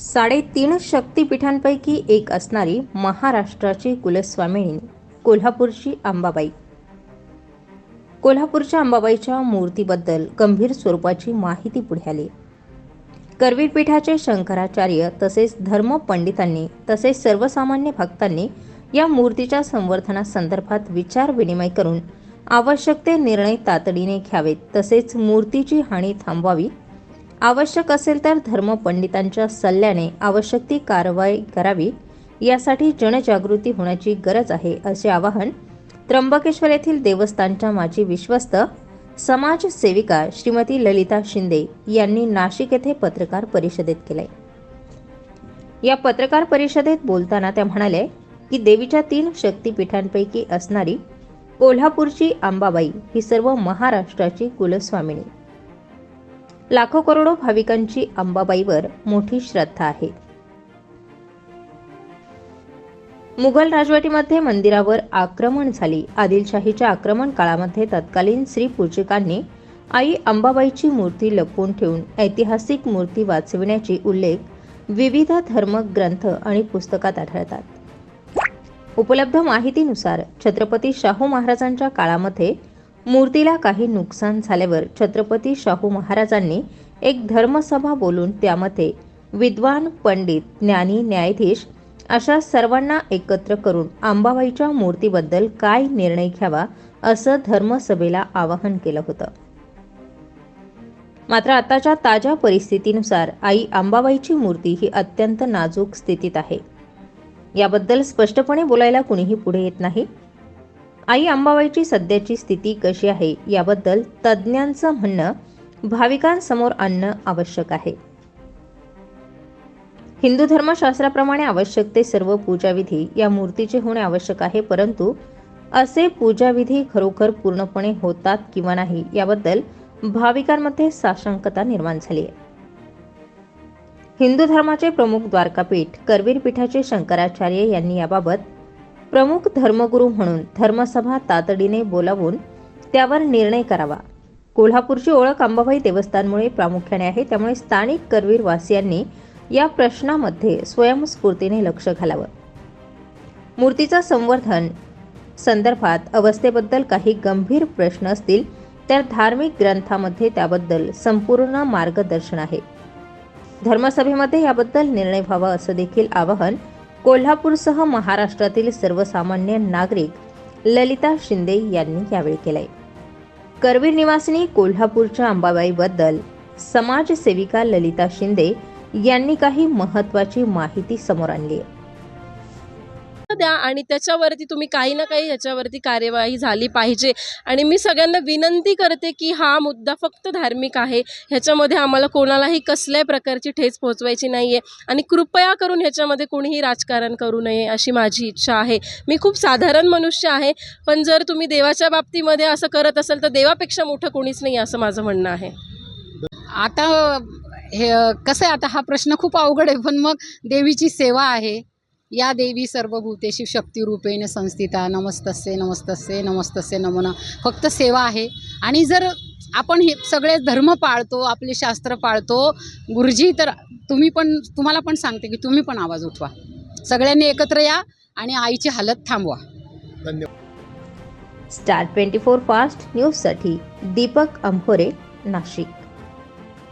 साडेतीन शक्तिपीठांपैकी एक असणारी महाराष्ट्राची कुलस्वामिनी कोल्हापूरची अंबाबाई. कोल्हापूरच्या अंबाबाईच्या मूर्तीबद्दल गंभीर स्वरूपाची माहिती पुढे आली. करवीर पीठाचे शंकराचार्य तसेच धर्मपंडितांनी तसेच सर्वसामान्य भक्तांनी या मूर्तीच्या संवर्धनासंदर्भात विचार विनिमय करून आवश्यक ते निर्णय तातडीने घ्यावेत तसेच मूर्तीची हानी थांबवावी आवश्यक असेल तर धर्मपंडितांच्या सल्ल्याने आवश्यक ती कारवाई करावी. यासाठी जनजागृती होण्याची गरज आहे असे आवाहन त्र्यंबकेश्वर येथील देवस्थानच्या माजी विश्वस्त समाजसेविका श्रीमती ललिता शिंदे यांनी नाशिक येथे पत्रकार परिषदेत केले या पत्रकार परिषदेत बोलताना त्या म्हणाल्या की देवीच्या तीन शक्तिपीठांपैकी असणारी कोल्हापूरची अंबाबाई ही सर्व महाराष्ट्राची कुलस्वामिनी. लाखो करोडो भाविकांची अंबाबाईवर मोठी श्रद्धा आहे. मुघल राजवटीमध्ये मंदिरावर आक्रमण झाली. आदिलशाहीच्या आक्रमण काळामध्ये तत्कालीन श्री पूजकांनी आई अंबाबाईची मूर्ती लपवून ठेवून ऐतिहासिक मूर्ती वाचविण्याची उल्लेख विविध धर्म ग्रंथ आणि पुस्तकात आढळतात. उपलब्ध माहितीनुसार छत्रपती शाहू महाराजांच्या काळामध्ये मूर्तीला काही नुकसान झाल्यावर छत्रपती शाहू महाराजांनी एक धर्मसभा बोलून त्यामध्ये विद्वान पंडित ज्ञानी न्यायाधीश अशा सर्वांना एकत्र करून अंबाबाईच्या मूर्तीबद्दल काय निर्णय घ्यावा असं धर्मसभेला आवाहन केलं होतं. मात्र आताच्या ताज्या परिस्थितीनुसार आई अंबाबाईची मूर्ती ही अत्यंत नाजूक स्थितीत आहे. याबद्दल स्पष्टपणे बोलायला कुणीही पुढे येत नाही. आई अंबाबाईची सध्याची स्थिती कशी आहे याबद्दल तज्ज्ञांचं म्हणणं भाविकांसमोर आणणं आवश्यक आहे. हिंदू धर्मशास्त्राप्रमाणे आवश्यक ते सर्व पूजाविधी या मूर्तीचे होणे आवश्यक आहे परंतु असे पूजाविधी खरोखर पूर्णपणे होतात किंवा नाही याबद्दल भाविकांमध्ये साशंकता निर्माण झाली आहे. हिंदू धर्माचे प्रमुख द्वारकापीठ करवीर पीठाचे शंकराचार्य यांनी याबाबत प्रमुख धर्मगुरू म्हणून धर्मसभा तातडीने बोलावून त्यावर निर्णय करावा. कोल्हापूरची ओळख अंबाबाई देवस्थानमुळे प्रामुख्याने आहे. त्यामुळे स्थानिक करवीर वासियांनी या प्रश्नामध्ये स्वयंस्फूर्तीने लक्ष घालावं. मूर्तीचं संवर्धन संदर्भात अवस्थेबद्दल काही गंभीर प्रश्न असतील तर धार्मिक ग्रंथामध्ये त्याबद्दल संपूर्ण मार्गदर्शन आहे. धर्मसभेमध्ये याबद्दल निर्णय व्हावा असं देखील आवाहन कोल्हापूरसह महाराष्ट्रातील सर्वसामान्य नागरिक ललिता शिंदे यांनी यावेळी केलंय. करवीर निवासिनी कोल्हापूरच्या अंबाबाईबद्दल समाजसेविका ललिता शिंदे यांनी काही महत्त्वाची माहिती समोर आणली आहे. द्या आणि त्याच्यावरती तुम्ही काही ना काही ह्याच्यावरती कार्यवाही झाली पाहिजे. आणि मी सगळ्यांना विनंती करते की हा मुद्दा फक्त धार्मिक आहे. ह्याच्यामध्ये आम्हाला कोणालाही कसल्याही प्रकारची ठेच पोहोचवायची नाही आहे आणि कृपया करून ह्याच्यामध्ये कोणीही राजकारण करू नये अशी माझी इच्छा आहे. मी खूप साधारण मनुष्य आहे पण जर तुम्ही देवाच्या बाबतीमध्ये असं करत असाल तर देवापेक्षा मोठं कोणीच नाही असं माझं म्हणणं आहे. आता हे कसं आहे आता हा प्रश्न खूप अवघड आहे पण मग देवीची सेवा आहे. या देवी सर्वभूतेशी शक्तिरूपेण संस्थिता नमस्तस्य नमस्तस्य नमस्तस्य नमन. फक्त सेवा आहे. आणि जर आपण हे सगळे धर्म पाळतो आपले शास्त्र पाळतो गुरुजी तर तुम्ही पण तुम्हाला पण सांगते की तुम्ही पण आवाज उठवा. सगळ्यांनी एकत्र या आणि आईची हालत थांबवा. स्टार ट्वेंटी फोर फास्ट न्यूजसाठी दीपक अंभोरे नाशिक.